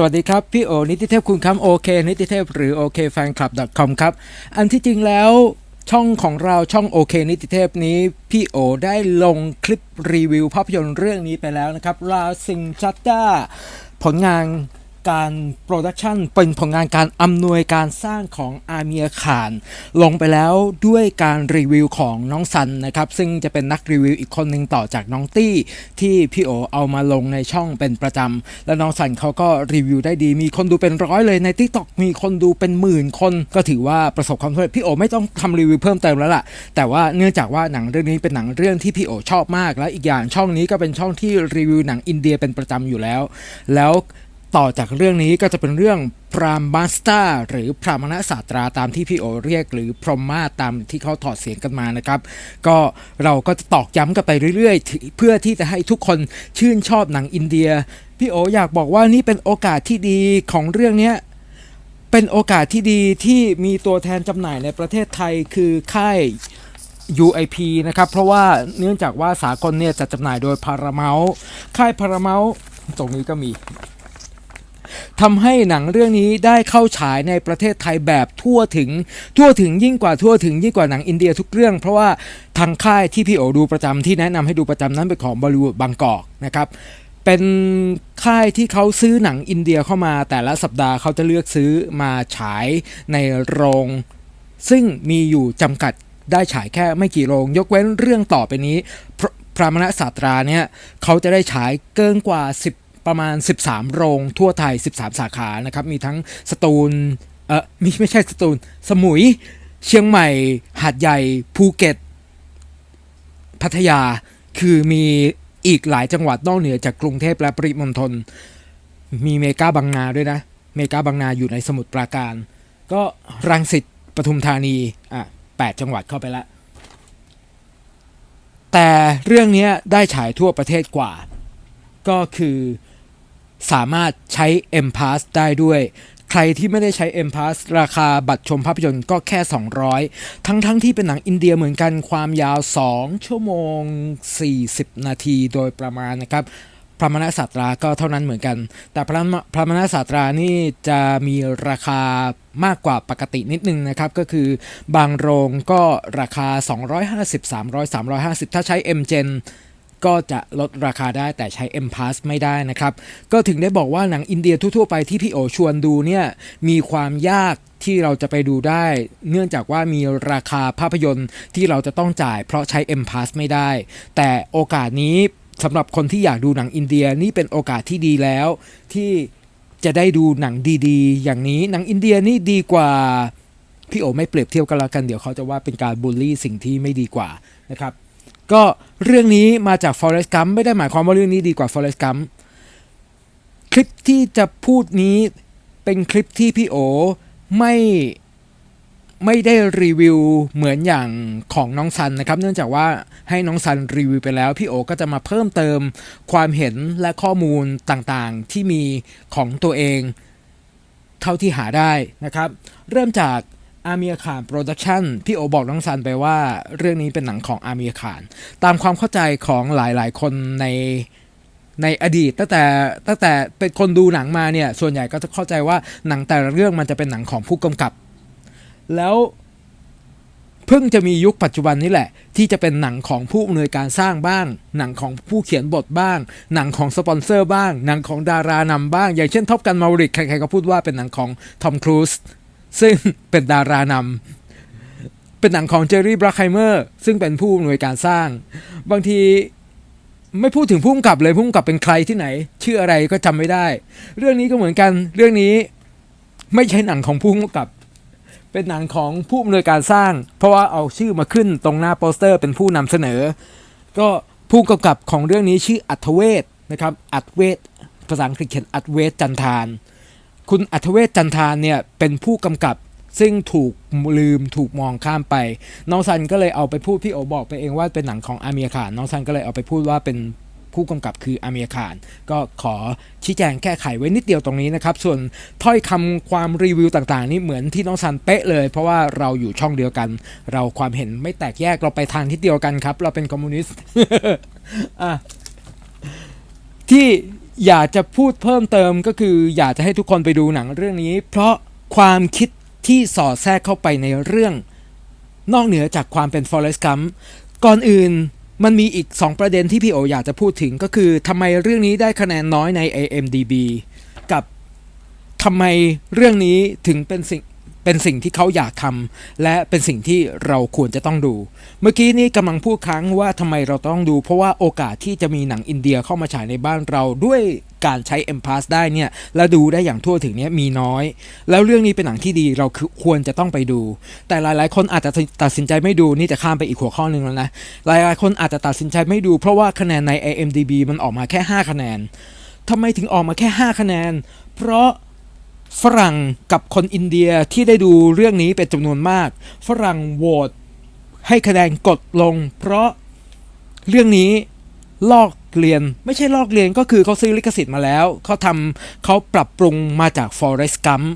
สวัสดีครับ พี่โอนิติเทพคุณคำโอเคนิติเทพหรือโอเคแฟนคลับ .com ครับ อันที่จริงแล้วช่องของเราช่องโอเคนิติเทพนี้ พี่โอได้ลงคลิปรีวิวภาพยนตร์เรื่องนี้ไปแล้วนะครับราซิงชัตต้าผลงาน การโปรดักชันเป็นผลงานการอำนวยการสร้างของอาเมียขาน ลงไปแล้วด้วยการรีวิวของน้องซันนะครับ ซึ่งจะเป็นนักรีวิวอีกคนหนึ่งต่อจากน้องตี้ ที่พี่โอเอามาลงในช่องเป็นประจำ และน้องซันเขาก็รีวิวได้ดี มีคนดูเป็นร้อยเลยใน t ิ k t o k มีคนดูเป็นหมื่นคน ก็ถือว่าประสบความสำเร็จพี่โอไม่ต้องทำรีวิวเพิ่มเติมแล้วล่ะ แต่ว่าเนื่องจากว่าหนังเรื่องนี้เป็นหนังเรื่องที่พี่โอชอบมาก และอีกอย่างช่องนี้ก็เป็นช่องที่รีวิวหนังอินเดียเป็นประจำอยู่แล้ว แล้ว ต่อจากเรื่องนี้ก็จะเป็นเรื่องพรามมาสตอร์หรือพรามณศาสตราตามที่พี่โอเรียก หรือพรหมมาตามที่เขาถอดเสียงกันมานะครับ ก็เราก็จะตอกย้ำกันไปเรื่อยๆ เพื่อที่จะให้ทุกคนชื่นชอบหนังอินเดีย พี่โออยากบอกว่านี่เป็นโอกาสที่ดีของเรื่องนี้เป็นโอกาสที่ดีที่มีตัวแทนจำหน่ายในประเทศไทยคือค่าย UIP นะครับ เพราะว่าเนื่องจากว่าสากลเนี่ยจะจำหน่ายโดย Paramount ค่าย Paramount ตรงนี้ก็มี ทำให้หนังเรื่องนี้ได้เข้าฉายในประเทศไทยแบบทั่วถึง ทั่วถึงยิ่งกว่าทั่วถึงยิ่งกว่าหนังอินเดียทุกเรื่อง เพราะว่าทางค่ายที่พี่โอดูประจำที่แนะนำให้ดูประจำนั้นเป็นของบอลิวูดบางกอกนะครับเป็นค่ายที่เขาซื้อหนังอินเดียเข้ามา แต่ละสัปดาห์เขาจะเลือกซื้อมาฉายในโรง ซึ่งมีอยู่จำกัดได้ฉายแค่ไม่กี่โรง ยกเว้นเรื่องต่อไปนี้พระพระมณศาสตราเนี่ยเขาจะได้ฉายเกินกว่า 10 ประมาณ 13 โรงทั่วไทย 13 สาขานะครับ มีทั้งสตูลเออม่ไม่ใช่สตูล สมุย เชียงใหม่ หาดใหญ่ ภูเก็ต พัทยา คือมีอีกหลายจังหวัดนอกเหนือจากกรุงเทพและปริมณฑล มีเมกาบางนาด้วยนะ เมกาบางนาอยู่ในสมุทรปราการ ก็รังสิตปทุมธานี อะแปดจังหวัดเข้าไปล้วแต่เรื่องนี้ได้ฉายทั่วประเทศกว่า ก็คือ สามารถใช้ M Pass ได้ด้วย ใครที่ไม่ได้ใช้ M Pass ราคาบัตรชมภาพยนตร์ก็แค่ 200 ทั้งทั้งที่เป็นหนังอินเดียเหมือนกันความยาว 2 ชั่วโมง 40 นาทีโดยประมาณนะครับพระมณศาสตราก็เท่านั้นเหมือนกัน แต่พระมพระมณศาสตรานี่จะมีราคามากกว่าปกตินิดนึงนะครับ ก็คือบางโรงก็ราคา 250 300 350 ถ้าใช้ M Gen ก็จะลดราคาได้แต่ใช้ M Pass ไม่ได้นะครับ ก็ถึงได้บอกว่าหนังอินเดียทั่วๆไปที่พี่โอชวนดูเนี่ยมีความยากที่เราจะไปดูได้ เนื่องจากว่ามีราคาภาพยนตร์ที่เราจะต้องจ่าย เพราะใช้ M Pass ไม่ได้ แต่โอกาสนี้สำหรับคนที่อยากดูหนังอินเดียนี่เป็นโอกาสที่ดีแล้ว ที่จะได้ดูหนังดีๆ อย่างนี้หนังอินเดียนี่ดีกว่าพี่โอไม่เปรียบเทียบกันแล้วกันเดี๋ยวเขาจะว่าเป็นการบูลลี่สิ่งที่ไม่ดีกว่านะครับ ก็เรื่องนี้มาจาก Forest Gump ไม่ได้หมายความว่าเรื่องนี้ดีกว่า Forest Gump คลิปที่จะพูดนี้เป็นคลิปที่พี่โอไม่ไม่ได้รีวิวเหมือนอย่างของน้องซันนะครับ เนื่องจากว่าให้น้องซันรีวิวไปแล้ว พี่โอก็จะมาเพิ่มเติมความเห็นและข้อมูลต่างๆที่มีของตัวเอง เท่าที่หาได้นะครับ เริ่มจาก อาเมียขานโปรดักชันพี่โอบอกน้องซันไปว่าเรื่องนี้เป็นหนังของอาเมียขาน ตามความเข้าใจของหลายๆ คนในในอดีตตั้งแต่ตั้งแต่เป็นคนดูหนังมาเนี่ย ส่วนใหญ่ก็จะเข้าใจว่าหนังแต่ละเรื่องมันจะเป็นหนังของผู้กำกับ แล้วเพิ่งจะมียุคปัจจุบันนี้แหละ ที่จะเป็นหนังของผู้อำนวยการสร้างบ้าง หนังของผู้เขียนบทบ้าง หนังของสปอนเซอร์บ้าง หนังของดารานำบ้าง อย่างเช่นท็อปกันมาริกใครๆก็พูดว่าเป็นหนังของทอมครูซ ซึ่งเป็นดารานำเป็นหนังของเจอร์รี่บรัคไฮเมอร์ซึ่งเป็นผู้อำนวยการสร้าง บางทีไม่พูดถึงผู้กำกับเลยผู้กำกับเป็นใครที่ไหน ชื่ออะไรก็จำไม่ได้ เรื่องนี้ก็เหมือนกันเรื่องนี้ไม่ใช่หนังของผู้กำกับ เป็นหนังของผู้อำนวยการสร้าง เพราะว่าเอาชื่อมาขึ้นตรงหน้าโปสเตอร์เป็นผู้นำเสนอ ก็ผู้กำกับของเรื่องนี้ชื่ออัธเวศนะครับอัธเวศภาษาอังกฤษเขียนอัธเวศจันทาน คุณอัธเวศจันทานเนี่ยเป็นผู้กำกับซึ่งถูกลืมถูกมองข้ามไป น้องซันก็เลยเอาไปพูดพี่โอบอกไปเองว่าเป็นหนังของอาเมียขาน น้องซันก็เลยเอาไปพูดว่าเป็นผู้กำกับคืออาเมียขาน ก็ขอชี้แจงแก้ไขไว้นิดเดียวตรงนี้นะครับ ส่วนถ้อยคำความรีวิวต่างๆ นี่เหมือนที่น้องซันเป๊ะเลย เพราะว่าเราอยู่ช่องเดียวกัน เราความเห็นไม่แตกแยกเราไปทางทิศเดียวกันครับ เราเป็นคอมมิวนิสต์ที่ อยากจะพูดเพิ่มเติมก็คือ อยากจะให้ทุกคนไปดูหนังเรื่องนี้ เพราะความคิดที่สอดแทรกเข้าไปในเรื่อง นอกเหนือจากความเป็น Forrest Gump ก่อนอื่นมันมีอีก 2 ประเด็นที่พี่โออยากจะพูดถึงก็คือทำไมเรื่องนี้ได้คะแนนน้อยใน IMDB กับทำไมเรื่องนี้ถึงเป็นสิ่ง เป็นสิ่งที่เขาอยากทำและเป็นสิ่งที่เราควรจะต้องดู เมื่อกี้นี้กำลังพูดครั้งว่าทำไมเราต้องดู เพราะว่าโอกาสที่จะมีหนังอินเดียเข้ามาฉายในบ้านเราด้วยการใช้ M Pass ได้เนี่ยและดูได้อย่างทั่วถึงเนี่ยมีน้อย แล้วเรื่องนี้เป็นหนังที่ดีเราคือควรจะต้องไปดู แต่หลาย ๆ คนอาจจะตัดสินใจไม่ดูนี่จะข้ามไปอีกหัวข้อหนึ่งแล้วนะหลาย ๆ คนอาจจะตัดสินใจไม่ดู เพราะว่าคะแนนใน IMDB มันออกมาแค่ 5 คะแนนทำไมถึงออกมาแค่ 5 คะแนน เพราะ ฝรั่งกับคนอินเดียที่ได้ดูเรื่องนี้เป็นจำนวนมาก ฝรั่งโหวตให้คะแนนกดลง เพราะเรื่องนี้ลอกเรียนไม่ใช่ลอกเรียนก็คือเขาซื้อลิขสิทธิ์มาแล้ว เขาทำเขาปรับปรุงมาจาก Forest Gump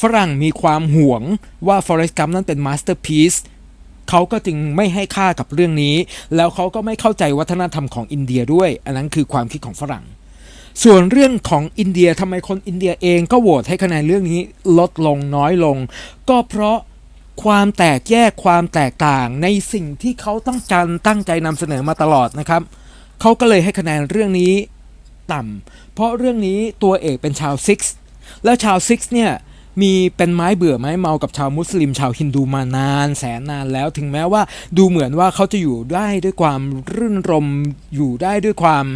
ฝรั่งมีความห่วงว่า Forest Gump นั้นเป็นมาสเตอร์พี e เขาก็จึงไม่ให้ค่ากับเรื่องนี้ แล้วเขาก็ไม่เข้าใจวัฒนธรรมของอินเดียด้วย อันนั้นคือความคิดของฝรั่ง ส่วนเรื่องของอินเดียทำไมคนอินเดียเองก็โหวตให้คะแนนเรื่องนี้ลดลงน้อยลง ก็เพราะความแตกแยกความแตกต่างในสิ่งที่เขาต้องการตั้งใจนำเสนอมาตลอดนะครับ เขาก็เลยให้คะแนนเรื่องนี้ต่ำเพราะเรื่องนี้ตัวเอกเป็นชาวซิกส์แล้วชาวซิกส์เนี่ยมีเป็นไม้เบื่อไม้เมากับชาวมุสลิมชาวฮินดูมานานแสนนานแล้วถึงแม้ว่าดูเหมือนว่าเขาจะอยู่ได้ด้วยความรื่นรมอยู่ได้ด้วยความ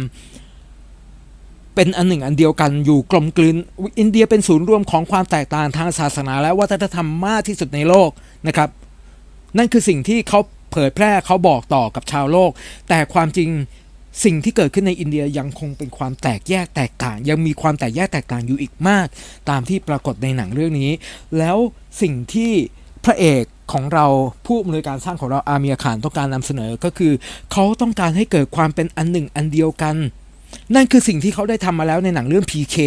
เป็นอันหนึ่งอันเดียวกันอยู่กลมกลืน อินเดียเป็นศูนย์รวมของความแตกต่างทางศาสนา และวัฒนธรรมมากที่สุดในโลกนะครับ นั่นคือสิ่งที่เขาเผยแพร่เขาบอกต่อกับชาวโลก แต่ความจริงสิ่งที่เกิดขึ้นในอินเดียยังคงเป็นความแตกแยกแตกต่าง ยังมีความแตกแยกแตกต่างอยู่อีกมาก ตามที่ปรากฏในหนังเรื่องนี้ แล้วสิ่งที่พระเอกของเราผู้อำนวยการสร้างของเราอาเมียขานต้องการนำเสนอก็คือ เขาต้องการให้เกิดความเป็นอันหนึ่งอันเดียวกัน นั่นคือสิ่งที่เขาได้ทำมาแล้วในหนังเรื่อง PK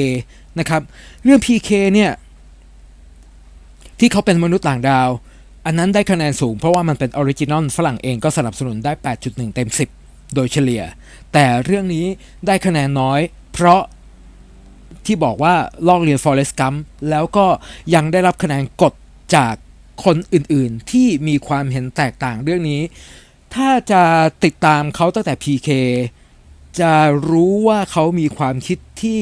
นะครับ เรื่อง PK เนี่ย ที่เขาเป็นมนุษย์ต่างดาว อันนั้นได้คะแนนสูงเพราะว่ามันเป็นออริจินอลฝรั่งเองก็สนับสนุนได้ 8.1 เต็ม 10 โดยเฉลี่ย แต่เรื่องนี้ได้คะแนนน้อย เพราะที่บอกว่าลอกเรียน Forrest Gump แล้วก็ยังได้รับคะแนนกดจากคนอื่นๆ ที่มีความเห็นแตกต่างเรื่องนี้ ถ้าจะติดตามเขาตั้งแต่ PK จะรู้ว่าเขามีความคิดที่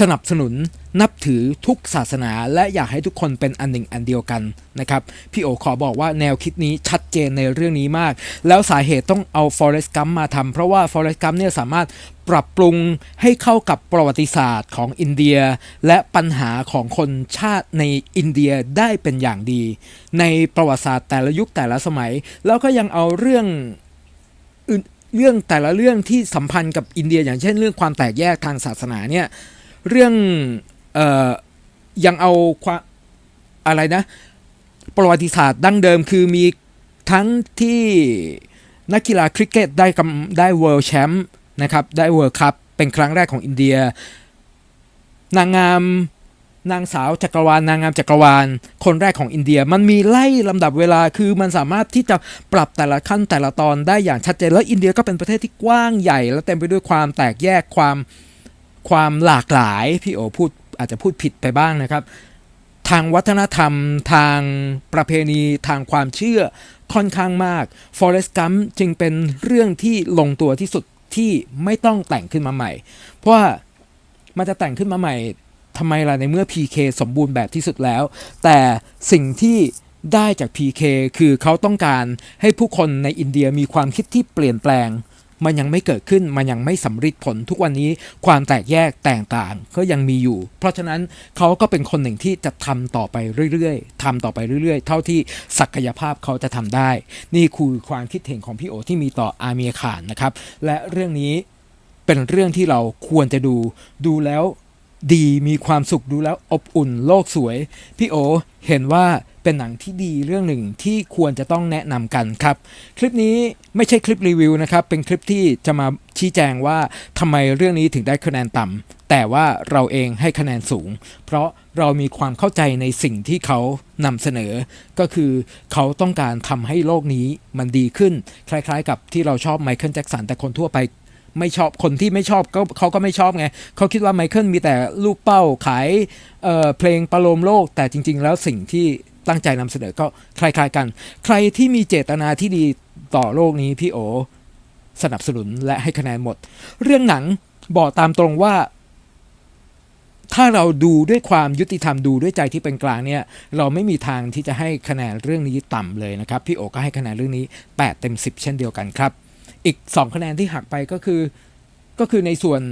สนับสนุนนับถือทุกศาสนา และอยากให้ทุกคนเป็นอันหนึ่งอันเดียวกันนะครับ พี่โอขอบอกว่าแนวคิดนี้ชัดเจนในเรื่องนี้มาก แล้วสาเหตุต้องเอา Forrest Gump มาทำเพราะว่า Forrest Gump เนี่ยสามารถปรับปรุงให้เข้ากับประวัติศาสตร์ของอินเดีย และปัญหาของคนชาติในอินเดียได้เป็นอย่างดี ในประวัติศาสตร์แต่ละยุคแต่ละสมัย แล้วก็ยังเอาเรื่อง เรื่องแต่ละเรื่องที่สัมพันธ์กับอินเดีย อย่างเช่นเรื่องความแตกแยกทางศาสนาเนี่ยเรื่องเออยังเอาความอะไรนะ ประวัติศาสตร์ดั้งเดิมคือมีทั้งที่นักกีฬาคริกเก็ตได้กำได้เวิลด์แชมป์นะครับได้เวิลด์คัพเป็นครั้งแรกของอินเดีย นางงาม นางสาวจักรวาลนางงามจักรวาล คนแรกของอินเดียมันมีไล่ลำดับเวลาคือมันสามารถที่จะปรับแต่ละขั้นแต่ละตอนได้อย่างชัดเจนแล้วอินเดียก็เป็นประเทศที่กว้างใหญ่ และเต็มไปด้วยความแตกแยกความความหลากหลาย พี่โอพูดอาจจะพูดผิดไปบ้างนะครับ ทางวัฒนธรรมทางประเพณีทางความเชื่อค่อนข้างมาก Forest Gump จึงเป็นเรื่องที่ลงตัวที่สุดที่ไม่ต้องแต่งขึ้นมาใหม่ เพราะว่ามันจะแต่งขึ้นมาใหม่ ทำไมล่ะในเมื่อ PK สมบูรณ์แบบที่สุดแล้ว แต่สิ่งที่ได้จาก PK คือเขาต้องการให้ผู้คนในอินเดียมีความคิดที่เปลี่ยนแปลง มันยังไม่เกิดขึ้น มันยังไม่สำเร็จผลทุกวันนี้ความแตกแยกแตกต่างก็ยังมีอยู่ เพราะฉะนั้นเขาก็เป็นคนหนึ่งที่จะทำต่อไปเรื่อยๆทำต่อไปเรื่อยๆ เท่าที่ศักยภาพเขาจะทำได้ นี่คือความคิดเห็นของพี่โอที่มีต่ออาเมียขานนะครับ และเรื่องนี้เป็นเรื่องที่เราควรจะดูดูแล้ว ดีมีความสุขดูแล้วอบอุ่นโลกสวย พี่โอเห็นว่าเป็นหนังที่ดีเรื่องหนึ่งที่ควรจะต้องแนะนำกันครับ คลิปนี้ไม่ใช่คลิปรีวิวนะครับ เป็นคลิปที่จะมาชี้แจงว่าทำไมเรื่องนี้ถึงได้คะแนนต่ำแต่ว่าเราเองให้คะแนนสูง เพราะเรามีความเข้าใจในสิ่งที่เขานำเสนอ ก็คือเขาต้องการทำให้โลกนี้มันดีขึ้น คล้ายๆ กับที่เราชอบไมเคิลแจ็กสันแต่คนทั่วไป ไม่ชอบคนที่ไม่ชอบก็เขาก็ไม่ชอบไงเขาคิดว่าไมเคิลมีแต่ลูกเป้าขายเเพลงประโลมโลก แต่จริง ๆ แล้วสิ่งที่ตั้งใจนำเสนอก็คล้ายๆกัน ใครที่มีเจตนาที่ดีต่อโลกนี้พี่โอสนับสนุนและให้คะแนนหมด เรื่องหนังบอกตามตรงว่า ถ้าเราดูด้วยความยุติธรรมดูด้วยใจที่เป็นกลางเนี่ย เราไม่มีทางที่จะให้คะแนนเรื่องนี้ต่ำเลยนะครับ พี่โอก็ให้คะแนนเรื่องนี้ 8 เต็ม 10 เช่นเดียวกันครับ อีก 2 คะแนนที่หักไปก็คือ ก็คือในส่วน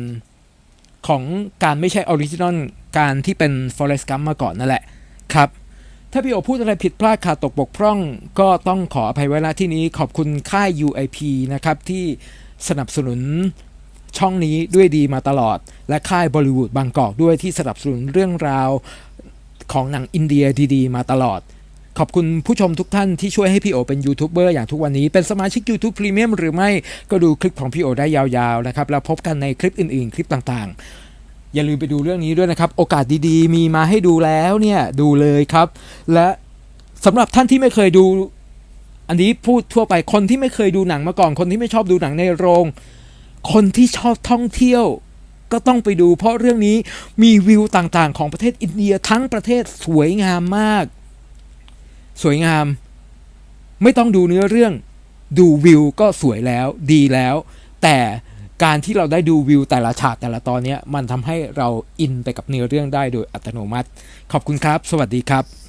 ของการไม่ใช่ออริจินอลการที่เป็น Forest Gump มาก่อนนั่นแหละครับ ถ้าพี่โอพูดอะไรผิดพลาดขาดตกบกพร่อง ก็ต้องขออภัยไว้ณที่นี้ขอบคุณค่าย UIP นะครับ ที่สนับสนุนช่องนี้ด้วยดีมาตลอด และค่ายบอลิวูดบางกอกด้วยที่สนับสนุนเรื่องราวของหนังอินเดียดี ๆ มาตลอด ขอบคุณผู้ชมทุกท่านที่ช่วยให้พี่โอเป็นยูทูบเบอร์อย่างทุกวันนี้ เป็นสมาชิก YouTube Premium หรือไม่ก็ดูคลิปของพี่โอได้ยาวๆนะครับ แล้วพบกันในคลิปอื่นๆ คลิปต่างๆ อย่าลืมไปดูเรื่องนี้ด้วยนะครับ โอกาสดีๆ มีมาให้ดูแล้วเนี่ย ดูเลยครับ และสำหรับท่านที่ไม่เคยดู อันนี้พูดทั่วไปคนที่ไม่เคยดูหนังมาก่อน คนที่ไม่ชอบดูหนังในโรง คนที่ชอบท่องเที่ยวก็ต้องไปดู เพราะเรื่องนี้มีวิวต่างๆ ของประเทศอินเดียทั้งประเทศสวยงามมาก สวยงาม ไม่ต้องดูเนื้อเรื่อง ดูวิวก็สวยแล้วดีแล้ว แต่การที่เราได้ดูวิวแต่ละฉากแต่ละตอนเนี้ยมันทำให้เราอินไปกับเนื้อเรื่องได้โดยอัตโนมัติ ขอบคุณครับ สวัสดีครับ